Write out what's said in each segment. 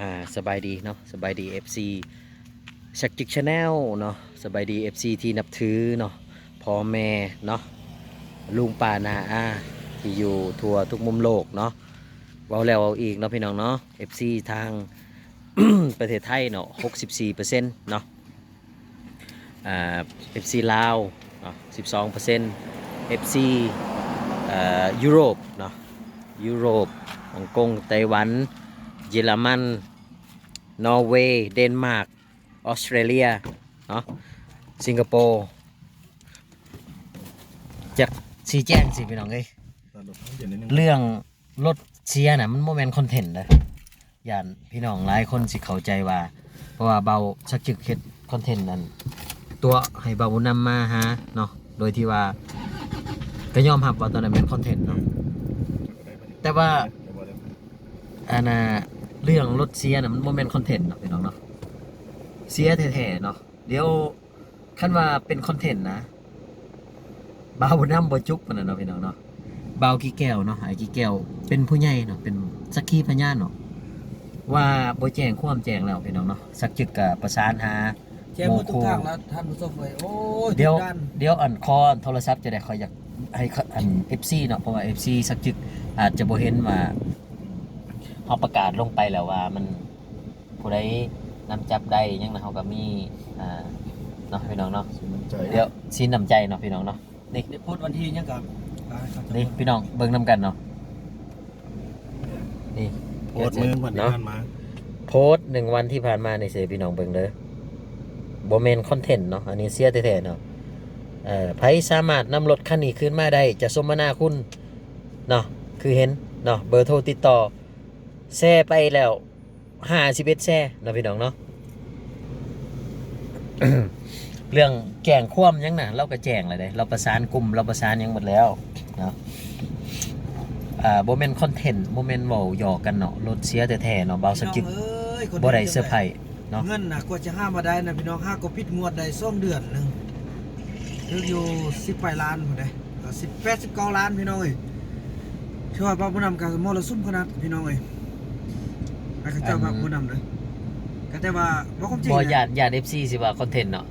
อ่าสบายดีเนาะสบายดี FC ชักจิกชาแนลเนาะสบายดี FC ที่นับถือเนาะพ่อแม่เนาะลุงป้านาอาที่อยู่ทั่วทุกมุมโลกเนาะเว้าแล้วเอาอีกเนาะพี่น้องเนาะ FC ทาง ประเทศไทยเนาะ64%เนาะอ่า FC ลาวเนาะ12% FC เอ่อยุโรปเนาะยุโรปฮ่องกงไต้หวัน เยอรมัน นอร์เวย์ เดนมาร์ก ออสเตรเลีย เนาะ สิงคโปร์จากสีแจ้งสิพี่น้องเอ้ยเรื่องรถเสียน่ะมันโมเมนต์คอนเทนต์เลยย่านพี่น้องหลายคนสิเข้าใจว่า เพราะว่าเบาชักจึกเฮ็ดคอนเทนต์นั้น ตัวให้เบาบุญนำมาหาเนาะ โดยที่ว่าก็ยอมรับว่าตอนนั้นเป็นคอนเทนต์เนาะ แต่ว่าอันน่ะ เรื่องรถเสียน่ะมันโมเมนต์คอนเทนต์เนาะพี่น้องเนาะเสียแท้ๆเนาะเดี๋ยวคันว่าเป็นคอนเทนต์นะบ่าวน้ำบ่จุกมันน่ะเนาะพี่น้องเนาะบ่าวกี่แก้วเนาะไอ้กี่แก้วเป็นผู้ใหญ่เนาะเป็นสักขีพยานเนาะว่าบ่แจ้งความแจ้งแล้วพี่น้องเนาะสักจึกกับประสานหาแจ้งหมดทุกทางแล้วท่านผู้ชมเลยโอ้ยเดี๋ยวทุกด้านเดี๋ยวอันคอโทรศัพท์จะได้คอยอยากให้อัน FC เนาะเพราะว่า FC สักจึกอาจจะบ่เห็นว่า เฮาประกาศลงไปแล้วว่ามันผู้ใดนำจับได้ยังนะเฮาก็มีอ่าเนาะพี่น้องเนาะสิมันใจเดี๋ยวสินนำใจเนาะพี่น้องเนาะนี่เดี๋ยวพูดวันที่ยังกับอ่าครับนี่พี่น้องเบิ่งนํกันเนาะนี่โพสต์มือวันที่เนาะผ่านมาโพสต์หนึ่งวันที่ผ่านมาในเสยพี่น้องเบิ่งเด้อบ่แม่นคอนเทนต์เนาะอันนี้เสียแท้ๆเนาะเอ่อไผสามารถนำรถคันนี้ขึ้นมาได้จะสมนาคุณเนาะคือเห็นเนาะเบอร์โทรติดต่อ แซ่ไปแล้ว51แซ่เนาะพี่น้องเนาะเรื่องแก่งคว่ำยังน่ะเราก็แจ้งเลยเด้เราประสานกลุ่มเราประสานหยังหมดแล้วเนาะอ่าบ่แม่นคอนเทนต์บ่แม่นเว้าหยอกกันเนาะรถเสียแท้ๆเนาะเบาสกจิกพี่น้องเอ้ยคนบ่ได้เสื้อร์ไผ่เนาะเงินนะกว่าจะห้ามาได้นะพี่น้องห้าก็พิดงวดได้สองเดือนหนึงเหลืออยู่สิบปลายล้านหมดเลยสิบแปดสิบเก้าล้านพี่น้องเอ้ยช่วยป้าผู้นำการมรสุมขนาดพี่น้องเอ้ย ให้ข้าเจ้าป้าผู้นำเลยก็แต่ว่าบ่ความจริงบ่นะญาติญาติ FC สิว่าคอนเทนต์เนาะ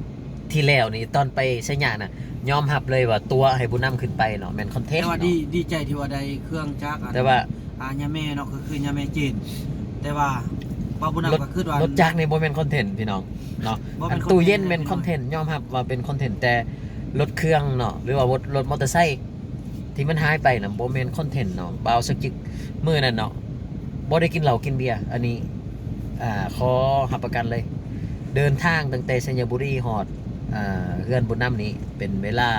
ที่แล้วนี่ตอนไปสัญญาน่ะยอมรับเลยว่าตัวให้บุญนำขึ้นไปเนาะแม่นคอนเทนแต่ต์ว่าเนาะดีดีใจที่ว่าได้เครื่องจักรอันแต่ว่าอ่ายาแม่เนาะก็คือยาแม่จีนแต่ว่าป้าผู้รถนำก็คือว่ารถจักรนี่บ่แม่นคอนเทนต์พี่น้องเนาะบ่อัเป็นน content ตู้เย็นแม่นแน่นอนคอนเทนต์ยอมรับว่าเป็นคอนเทนต์แต่รถเครื่องเนาะหรือว่ารถรถมอเตอร์ไซค์ที่มันหายไปน่ะบ่แม่นคอนเทนต์เนาะบ่าวสกจิกมื้อนั้นเนาะ บ่ได้กินเหล้ากินเบียร์อันนี้อ่าขอรับประกันเลย เดินทางตั้งแต่สัญญบุรีฮอดอ่าเฮือนบุญน้ำนี้ เป็นเวลา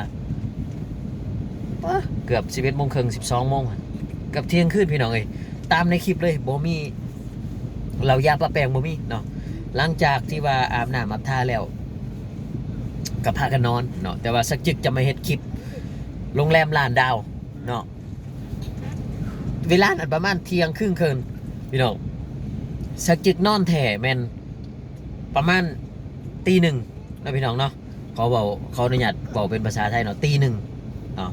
เกือบ11โมงครึ่ง12โมงอะเกับเที่ยงคืนพี่น้องเอ้ยตามในคลิปเลยบ่มีเรายาปะแปลงบ่มีเนาะหลังจากที่ว่าอาบน้ำอาบท่าแล้วก็พากันนอนเนาะแต่ว่าสักจึกจะมาเฮ็ดคลิปโรงแรมลานดาวเนาะเวลานั้นประมาณเที่ยงครึ่งคืน พี่น้องสักจึกนอนแถ่แมนประมาณตีหนึ่งนะพี่น้องเนาะเขาบอกเขาอนุญาตบอกเป็นภาษาไทยเนาะตีหนึ่งเนาะ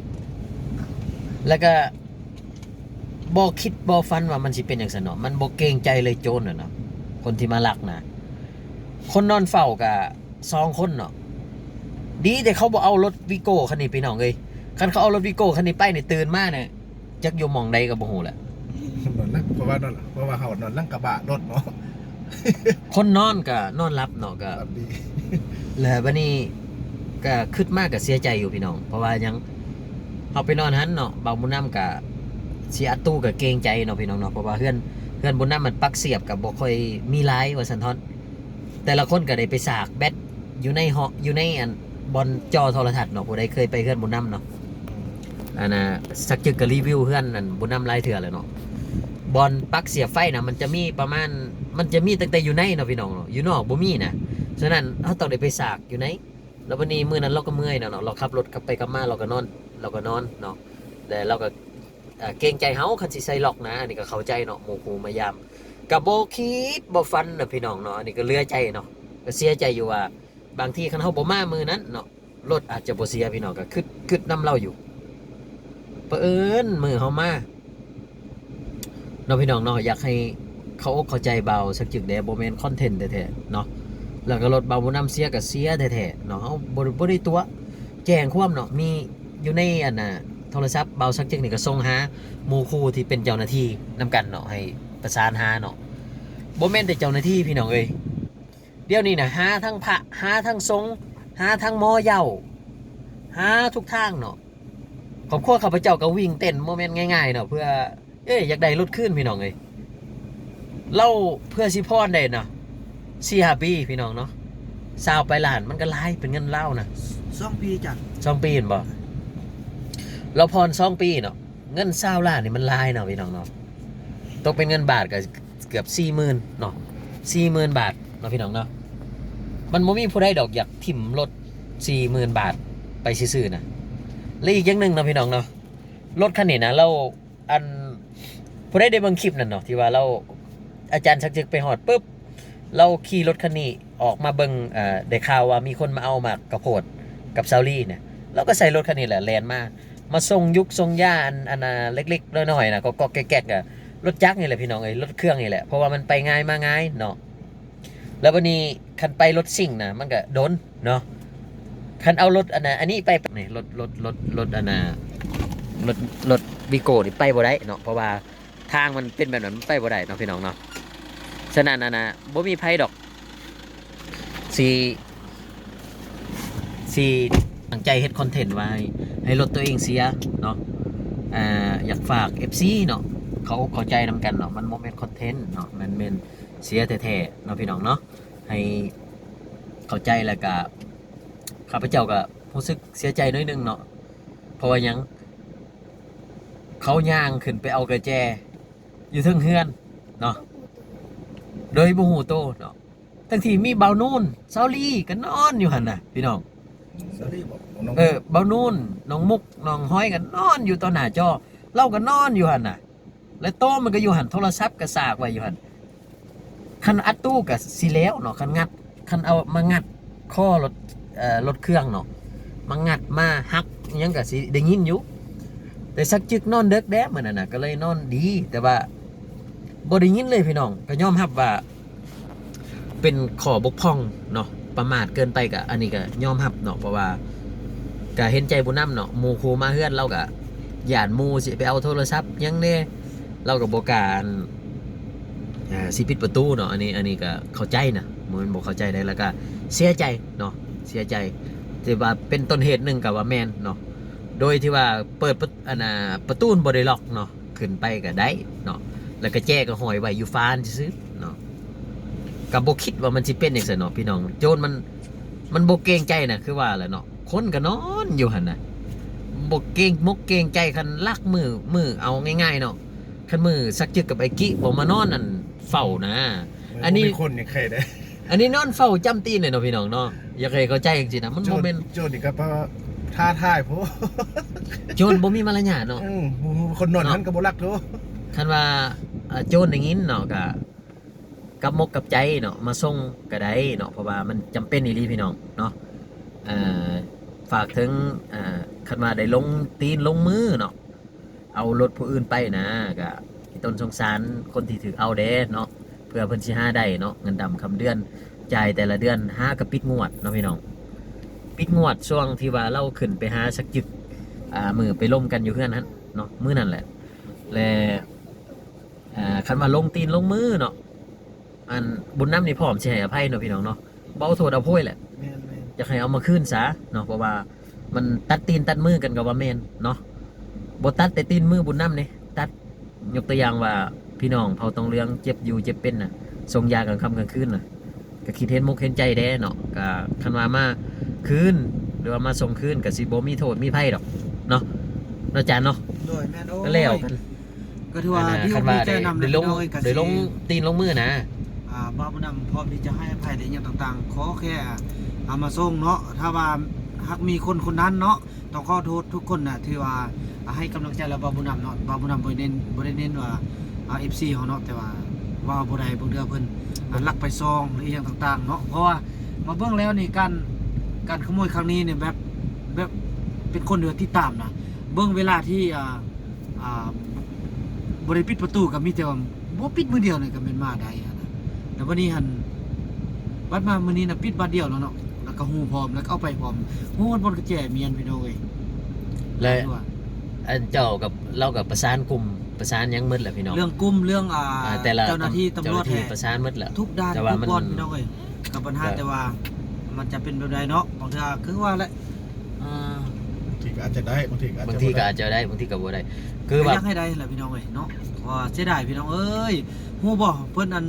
แล้วก็บอคิดบอฟันว่ามันสิเป็นอย่างสนอมันบอเกรงใจเลยโจรเนาะคนที่มาลักนะคนนอนเฝ้ากับสองคนเนาะดีแต่เขาบอกเอารถวิโก้คันนี้ไปน้องเลยคันเขาเอารถวิโก้คันนี้ไปเนี่ยตื่นมากเนี่ยจักอยู่มองใดกับโมโหแหละ เพราะว่านอนเพราะว่าเขานอนนั่งกระบะรถเนาะคนนอนก็นอนรับเนาะก็แบบดีเลยวันนี้ก็คืดมากกับเสียใจอยู่พี่น้อง เพราะว่ายังเอาไปนอนหันเนาะเบาบุญน้ำกับเสียตู้กับเกรงใจเนาะพี่น้องเนาะเพราะว่าเพื่อนเพื่อนบุญน้ำมันปักเสียบกับบ่ค่อยมีไลายว่าสันทอนแต่ละคนก็ได้ไปสากแบตอยู่ในหออยู่ในอันบอลจอโทรทัศน์เนาะผู้ใดเคยไปเพื่อนบุญน้ำเนาะอันน่ะสักจึกกับรีวิวเพื่อนนั่นบุญน้ำไลายเถื่อเลยเนาะ บอลปักเสียบไฟนะมันจะมีประมาณมันจะมีตั้งแต่อยู่ในเนาะพี่น้องเนาะอยู่นอกบ่มีนะฉะนั้นเขาต้องได้ไปสากอยู่ในแล้ววันนี้มื้อนั้นเราก็เมื่อยเนาะเนาะเราขับรถกลับไปกลับมาเราก็นอน เราก็นอนเนาะแต่เราก็เอ่อเกรงใจเฮาคันสิใส่ล็อกนะอันนี้ก็เข้าใจเนาะหมู่ครูมายามกับโบคิดบ่ฟันนะพี่น้องเนาะอันนี้ก็เลือใจเนาะก็เสียใจอยู่ว่า บางทีคันเฮาบ่มามือนั้นเนาะรถอาจจะบ่เสียพี่น้องก็คิดคิดนํเราอยู่เผอิญมือเฮามา นาะพี่น้องเนาะอยากให้เขาอกเข้าใจเบาสักจึกแดบ่แม่นคอนเทนต์แท้ๆเนาะแล้วก็รถเบาบ่นำเสียก็เสียแท้ๆเนาะบ่ได้บ่ได้ตัว แจ้งความเนาะมีอยู่ในอันน่ะโทรศัพท์เบาสักจึกนี่ก็ส่งหาหมู่ครูที่เป็นเจ้าหน้าที่นํกันเนาะให้ประสานหาเนาะบ่แม่นแต่เจ้าหน้าที่พี่น้องเอ้ยเดี๋ยวนี้นะหาทั้งพระหาทั้งสงหาทั้งมอเย้าหาทุกทางเนาะครอบครัวข้าพเจ้าก็วิ่งเต้นโมเมนต์ง่ายๆเนาะเพื่อ เอ๊ยอยากได้รถขึ้นพี่น้องเลยเล่าเพื่อสิพรได้เนาะสี่ห้าปีพี่น้องเนาะสาวไปหลานมันก็หลายเป็นเงินเล่านะสองปีจัดสองปีเห็นบ่เราพรสองปีเนาะเงินสาวล้านนี่มันหลายเนาะพี่น้องเนาะตกเป็นเงินบาทก็เกือบสี่หมื่นเนาะสี่หมื่นบาทเนาะพี่น้องเนาะมันบ่มีผู้ใดดอกอยากถิ่มรถสี่หมื่นบาทไปซื่อๆนะและอีกอย่างหนึ่งเนาะพี่น้องเนาะรถคันนี้นะเราอัน ผู้ได้ได้เบิ่งคลิปนั่นเนาะที่ว่าเราอาจารย์ชักจึกไปหอดปุ๊บเราขี่รถคันนี้ออกมาเบิ่งเอ่อได้ข่าวว่ามีคนมาเอามากกระโพดกับซาลี่เนี่ยเราก็ใส่รถคันนี้แหละแลนมามาส่งยุกส่งย่าอันอันน่ะเล็กๆน้อยๆนะก็ก็แก๊กๆอะรถจักรนี่แหละพี่น้องเอ้ยรถเครื่องนี่แหละเพราะว่ามันไปง่ายมาง่ายเนาะแล้ววันนี้คันไปรถสิ่งนะมันก็โดนเนาะคันเอารถอันน่ะอันนี้ไปนี่รถรถรถรถอันน่ะรถรถวิโก้นี่ไปบ่ได้เนาะเพราะว่า ทางมันเป็นแบบนั้นมันไปบ่ได้เนาะพี่น้องเนาะฉะนั้นอันน่ะบ่มีไผดอกสีสีตั้งใจเฮ็ดคอนเทนต์ไว้ให้รถตัวเองเสียเนาะอ่าอยากฝาก FC เนาะเขาเข้าใจนำกันเนาะมันบ่แม่นคอนเทนต์เนาะมันเป็นเสียแท้ๆเนาะพี่น้องเนาะให้เข้าใจแล้วก็ข้าพเจ้าก็รู้สึกเสียใจน้อยนึงเนาะเพราะว่ายังเขาย่างขึ้นไปเอากระแจ อยู่เทึงเฮือนเนาะโดยบูหูโตเนาะทั้งที่มีเบานูนเซาลี่ก็นอนอยู่หันน่ะพี่น้องสวัสดีบอกน้องเออเบานูนน้องมุกน้องห้อยกันนอนอยู่ต่อหน้าจอเราก็นอนอยู่หันน่ะ และโต๊ะมันก็อยู่หันโทรศัพท์ก็สากไว้อยู่หันคันอัดตู้ก็สิแล้วเนาะคันงัดคันเอามางัดข้อรถเอ่อรถเครื่องเนาะมางัดมาหักอิหยังก็สิได้ยินอยู่แต่สักจึกนอนเด็กแดะเหมือนนั่นน่ะก็เลยนอนดีแต่ว่า บ่ได้ยินเลยพี่น้องก็ยอมรับว่า เป็นขอบกพร่องเนาะประมาทเกินไปกะอันนี้ก็ยอมรับเนาะเพราะว่าก็เห็นใจบุญนำเนาะมูครูมาเฮือนเราก็ย่านมูสิไปเอาโทรศัพท์ยังแน่เราก็บ่กาอันอ่าสิปิดประตูเนาะอันนี้อันนี้ก็เข้าใจนะมันบ่เข้าใจได้แล้วก็เสียใจเนาะเสียใจที่ว่าเป็นต้นเหตุหนึ่งกับว่าแมนเนาะโดยที่ว่าเปิดประอันน่ะประตูบ่ได้ล็อกเนาะขึ้นไปก็ได้เนาะ แล้วก็แจ้ก็ห้อยไว้อยู่ฟานซื่อๆเนาะกับโบคิดว่ามันสิเป็นอย่างเสนเนาะพี่น้อง โจรมัน มันโบเกรงใจนะคือว่าแหละเนาะคนก็นอนอยู่หันนะโบเกรงมกเกรงใจคันลักมือมือเอาง่ายๆเนาะคันมือสักจึกกับไอ้กิบ่มานอนนั่นเฝ้านะ อันนี้เป็นคนอย่างใครได้อันนี้นอนเฝ้าจำตีนเลยเนาะพี่น้องเนาะอยากให้เข้าใจจริงๆนะมันโจโมรเมนโจรนี่ก็เพราะท่าท่ายเพราะโจรบ่มีมารยาทเนาะอืมคนนอนนั้นก็บ่รักโต คันว่าโจรอย่างนี้เนาะก็กับมกกับใจเนาะมาส่งก็ได้เนาะเพราะว่ามันจำเป็นอีหลีพี่น้องเนาะฝากถึงคันว่าได้ลงตีนลงมือเนาะเอารถผู้อื่นไปนะก็ให้ต้นสงสารคนที่ถือเอาเด้เนาะเพื่อเพิ่นสิหาได้เนาะเงินดำคำเดือนจ่ายแต่ละเดือนห้ากระปิดงวดเนาะพี่น้องปิดงวดช่วงที่ว่าเราขึ้นไปหาสักจึกมือไปล่มกันอยู่เพื่อนนั้นเนาะมือนั่นแหละและ อ่าคันว่าลงตีนลงมือเนาะอันบุญน้ำนี่พร้อมสิให้อภัยเนาะพี่น้องเนาะเบาโทษเอาโพยแหละแม่นแม่นอยากให้เอามาคืนซะเนาะเพราะว่ามันตัดตีนตัดมือกันกับว่าแมนเนาะบ่ตัดแต่ตีนมือบุญน้ำนี่ตัดยกตัวอย่างว่าพี่น้องเผาตรงเรืองเจ็บอยู่เจ็บเป็นน่ะส่งยากลางค่ำกลางคืนน่ะก็คิดเห็นมุกเห็นใจแด้เนาะก็คันว่ามาคืนหรือว่ามาส่งคืนก็สิบ่มีโทษมีไพ่ดอกเนาะเนาะจานเนาะโดยแม่นโอ้ย ก็แล้วกัน ก็ถือว่าอันที่น่ะคันมีว่าใจได้นำได้ลงพี่น้อยก็ได้ลงสิตีนลงมือนะ อ่าบ้าบุญนำพร้อมที่จะให้อภัยในอย่างต่างๆ ขอแค่เอามาส่งเนาะถ้าว่าหากมีคนคนนั้นเนาะต้องขอโทษทุกคนนะที่ว่าให้กำลังใจเราบ้าบุญนำเนาะบ้าบุญนำบ่ได้เน้นบ่ได้เน้นว่าอ่า FC เฮาเนาะแต่ว่าว่าบ่ได้บ่เดือเพิ่นอ่าลักไปซองหรืออหย่างต่างๆเนาะเพราะว่ามาเบิ่งแล้วนี่การการขโมยครั้งนี้เนี่ยแบบแบบเป็นคนเดือที่ตามนะเบิ่งเวลาที่อ่า อ่า บริปิดประตูกับมีแต่ว่าบ่ปิดมือเดียวนี่ก็แม่นมาได้อะนะแต่วันนี้หันบัดมามื้อนี้น่ะปิดบัดเดียวแล้วเนาะแล้วก็ฮู้พร้อมแล้วก็เอาไปพร้อมฮู้มันบ่กระแจเมียนพี่น้องเอ้ยและดูว่าอันเจ้ากับเรากับประสานกลุ่มประสานหยังหมืดแหละพี่น้องเรื่องกลุ่มเรื่องอ่าอ่าแต่ละเจ้าหน้าที่ตำรวจเจ้าหน้าที่แห่ประสานหมืดแหละทุกด้านแต่ว่าทุกมันบอนพี่น้องเอ้ยกับปัญหาก็แต่ว่า มันจะเป็นแบบใดเนาะบางทีคือว่าแหละอ่าบางที ก็อาจจะได้บางทีก็อาจจะบางทีก็บ่ได้อาจจะได้บางทีก็บ่ได้ คือก็แบอบยากให้ได้แหละพี่น้องเอ้ยเนาะว่าเสียดายพี่น้องเอ้ยฮู้บ่เพิ่นอัน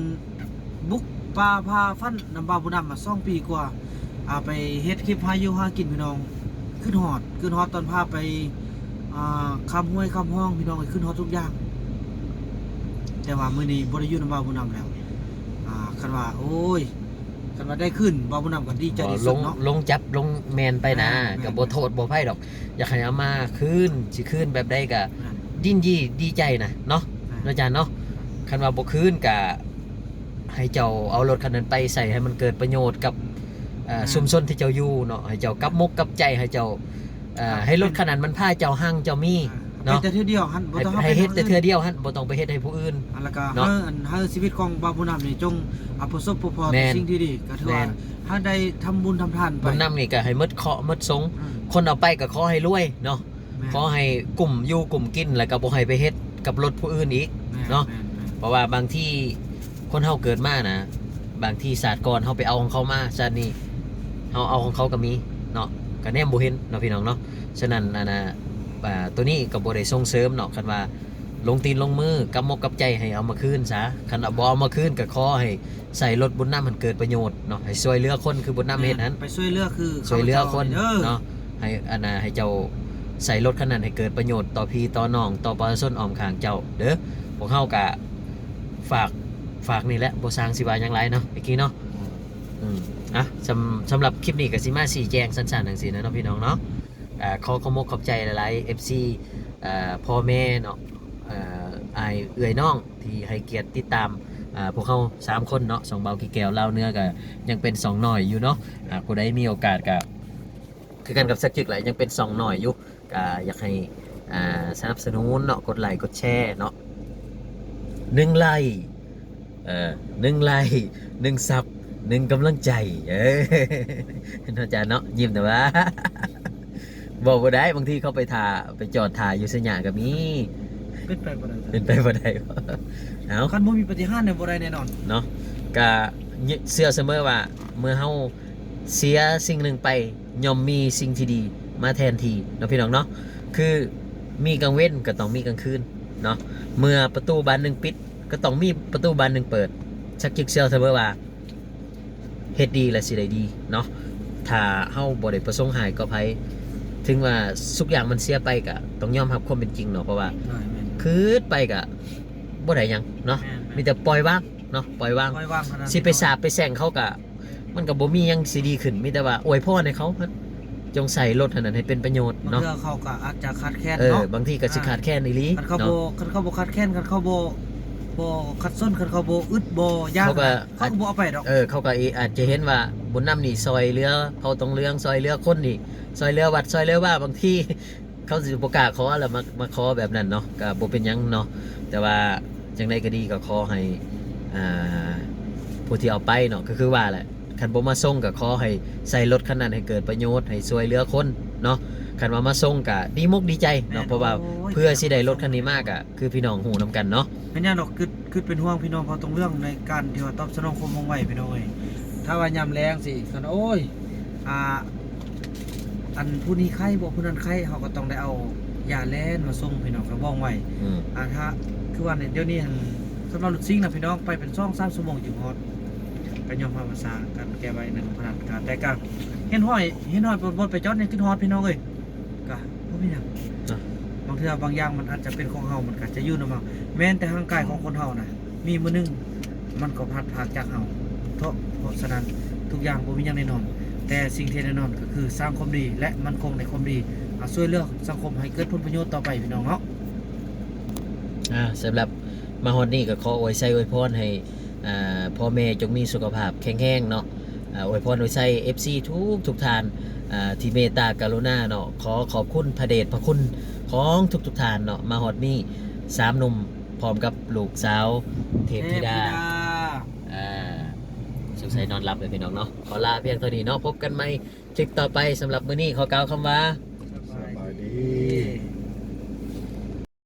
บุกป่าพาฟันน้ำบาบุดำมาสองปีกว่าอ่าไปเฮ็ดคลิปหาอยู่หากินพี่น้องขึ้นฮอดขึ้นฮอดตอนพาไปอ่าคำห้วยคำห้องพี่น้องเอ้ยขึ้นฮอดทุกอย่าง แต่ว่ามื้อนี้บ่ได้อยู่น้ำบาบุดำแล้วอ่าคันว่าโอ้ย คันว่าได้ขึ้นบาบุดำก็ดีใจที่ลสุดงเนาะ ลงจับลงแมนไปนะอ่าแม่น กับบ่โทษบ่ไพ่ดอก อยากให้เอามาคืนสิคืนแบบใดก็นั่นดิ้นยี่ดีใจนะเนาะนั่นเนาะอาจารย์เนาะคันว่าบ่คืนก็ให้เจ้าเอารถคันนั้นไปใส่ให้มันเกิดประโยชน์กับเอ่อชุมชนที่เจ้าอยู่เนาะให้เจ้ากลับมกกลับใจให้เจ้าเอ่อให้รถคันนั้นมันพาเจ้าหั่งเจ้ามีเนาะ เนาะแต่เทื่อเดียวหันบ่ให้ต้องให้เฮ็ดแต่ไปเทื่อเดียวหั่นบ่ต้องไปเฮ็ดให้ผู้อื่นอันละก็เนาะเฮาอันเฮาชีวิตของบาบุญนำนี่จงอประสบพบพอแม่แต่นสิ่งที่ดีก็ถือแม่ว่านเฮาได้ทำบุญทำทานไปบุญนำนี่ก็ให้หมดเคราะห์หมดสงอืมคนเอาไปก็ขอให้รวยเนาะแม่นขอให้กลุ่มอยู่กลุ่มกินแล้วก็บ่ให้ไปเฮ็ดกับรถผู้อื่นอีกแม่เนาะแม่แม่เพราะว่าบางที่คนเฮาเกิดมานะบางที่ศาสตร์ก่อนเฮาไปเอาของเขามาชาตินี้เฮาเอาของเขาก็มีเนาะก็แนมบ่เห็นเนาะพี่น้องเนาะฉะนั้นอันน่ะ อ่าตัวนี้ก็บ่ได้ส่งเสริมเนาะคันว่าลงตีนลงมือกำมกกับใจให้เอามาคืนซะคันเอาบ่เอามาคืนก็ขอให้ใส่รถบุญนำมันเกิดประโยชน์เนาะให้ช่วยเหลือคนคือบุญนำเฮ็ดนั้นไปช่วยเหลือคือช่วยเหลือคนเด้อเนาะให้อันน่ะให้เจ้าใส่รถคันนั้นให้เกิดประโยชน์ต่อพี่ต่อน้องต่อประชาชนอ้อมข้างเจ้าเด้อพวกเฮากะฝากฝากนี่แหละบ่สร้างสิว่าหยังไรเนาะเมื่อกี้เนาะอืมอะสำสำหรับคลิปนี้ก็สิมาสีแจงสั้นๆจังซี่นะเนาะพี่น้องเนาะอ่า ขอขอมกขอบใจหลายๆ FC อ่าพ่อแม่เนาะอ่าอเอื้อยน้องที่ให้เกียรติติดตามพวกเขาสามคนเนาะสองเบากี่แก้วเล่าเนื้อก็ยังเป็นสองหน่อยอยู่เนาะอ่าผู้มีโอกาสก็คือกันกับสักจึกหละยังเป็นสองหน่อยอยู่ก็อยากให้สนับสนุนเนาะกดไลค์กดแชร์เนาะหนึ่งไลค์หนึ่งไลค์หนึ่งซับหนึ่งกำลังใจเออเนาะจ๊ะเนาะยิ้มแต่ว่า บอกว่าได้บางทีเขาไปถ่าไปจอดถ่ายอยู่สยามก็มีเป็นไปบ่ได้เป็นไปบ่ได้บ่เอาคันบ่มีปฏิหารย์เนี่ยบ่ได้แน่นอนเนาะก็เชื่อเสมอว่าเมื่อเฮาเสียสิ่งหนึ่งไปย่อมมีสิ่งที่ดีมาแทนทีเนาะพี่น้องเนาะคือมีกลางเว้นก็ต้องมีกลางคืนเนาะเมื่อประตูบานหนึ่งปิด ก็ต้องมีประตูบานหนึ่งเปิดชักจิกเชื่อเสมอว่าเฮ็ดดีและสิได้ดีเนาะถ้าเฮาบ่ได้ประสงค์หายก็ไผ ถึงว่าทุกอย่างมันเสียไปก็ต้องยอมรับความเป็นจริงเนาะเพราะว่าได้แม่นคืดไปก็บ่ได้หยังเนาะแม่นมีแต่ปล่อยวางเนาะปล่อยวางปล่อยวางเท่านั้นสิไปสาบไปแซงเขากะมันก็บ่มีหยังสิดีขึ้นมีแต่ว่าอวยพรให้เขาครับจงใส่รถเท่านั้นให้เป็นประโยชน์บางเนาะเทื่อเขาก็อาจจะขาดแคลนเออเนาะบางทีก็สิขาดแค่นี้ลีคันเขาเนาะบ่คันเขาบ่ขาดแคลนคันเขาบ่บ่คัดส้นคันเขาบ่อึดบ่ยากเขาก็เขาก็บ่เอาไปดอกเออเขาก็อาจจะเห็นว่าบุญนำนี่ซอยเรือเขาต้องเรืองซอยเรือคนนี่ ซอยเรือวัดซอยเรือว่าบางทีเขาสิบ่กล้าขอแล้วมามาขอแบบนั้นเนาะก็บ่เป็นหยังเนาะแต่ว่าจังไดก็ดีก็ขอให้อ่าผู้ที่เอาไปเนาะก็คือว่าแหละคันบ่มาส่งก็ขอให้ใส่รถคันนั้นให้เกิดประโยชน์ให้ช่วยเหลือคนเนาะคันว่ามาส่งก็ดีมุกดีใจเนาะเพราะว่าโยเพื่อสิได้รถคันนี้มากอะคือพี่น้องหูนํกันเนาะเป็นหยังดอกคือคือเป็นห่วงพี่น้องเขาตรงเรื่องในการที่ว่าตอบสนองความมองไหวพี่น้องเอ้ยถ้าว่ายามแรงสิคันโอ้ยอ่า อันผู้นี้ไข้บ่ผู้นั้นไข้เขาก็ต้องได้เอายาแล่นมาส่งพี่น้องเขาบ้องไว้อืมอ่าถ้าคือว่าเนี่ยเดี๋ยวนี้หั่นสำหรับรถซิ่งนะพี่น้องไปเป็นช่อง3ชั่วโมงจึงฮอดก็ยอมรับภาษากันแก้ไว้หนึ่งพนันการแต่ก็เห็นห้อยเห็นห้อยบนไปจอดเนี่ยขึ้นฮอดพี่น้องเอ้ยก็บ่มีหยังบางเทื่อบางอย่างมันอาจจะเป็นของเฮามันก็จะอยู่นำเฮาแม้แต่ร่างกายของคนเฮานะมีมื้อหนึงมันก็พัดพรากจากเฮาเพราะเพราะฉะนั้นทุกอย่างบ่มีอย่างแน่นอน แต่สิ่งที่แน่นอนก็คือสร้างความดีและมันคงในความดีเอาช่วยเหลือสังคมให้เกิดผลประโยชน์ต่อไปพี่น้องเนาะอ่าสำหรับมาฮอดนี่ก็ขออวยใส่อวยพรให้อ่าพ่อแม่จงมีสุขภาพแข็งแรงเนาะอ่าอวยพรอวยใส่ FC ทุกทุกทานอ่าที่เมตตากรุณาเนาะขอขอบคุณพระเดชพระคุณของทุกทุกทานเนาะมาฮอดนี่สามหนุ่มพร้อมกับลูกสาวเทพธิดาเทพอ่าส งสัยนอนหลับเลยพี่น้องเนาะขอลาเพียงเท่านี้เนาะพบกันใหม่คลิปต่อไปสำหรับมื้อนี้ขอกล่าวคำว่า สบายดี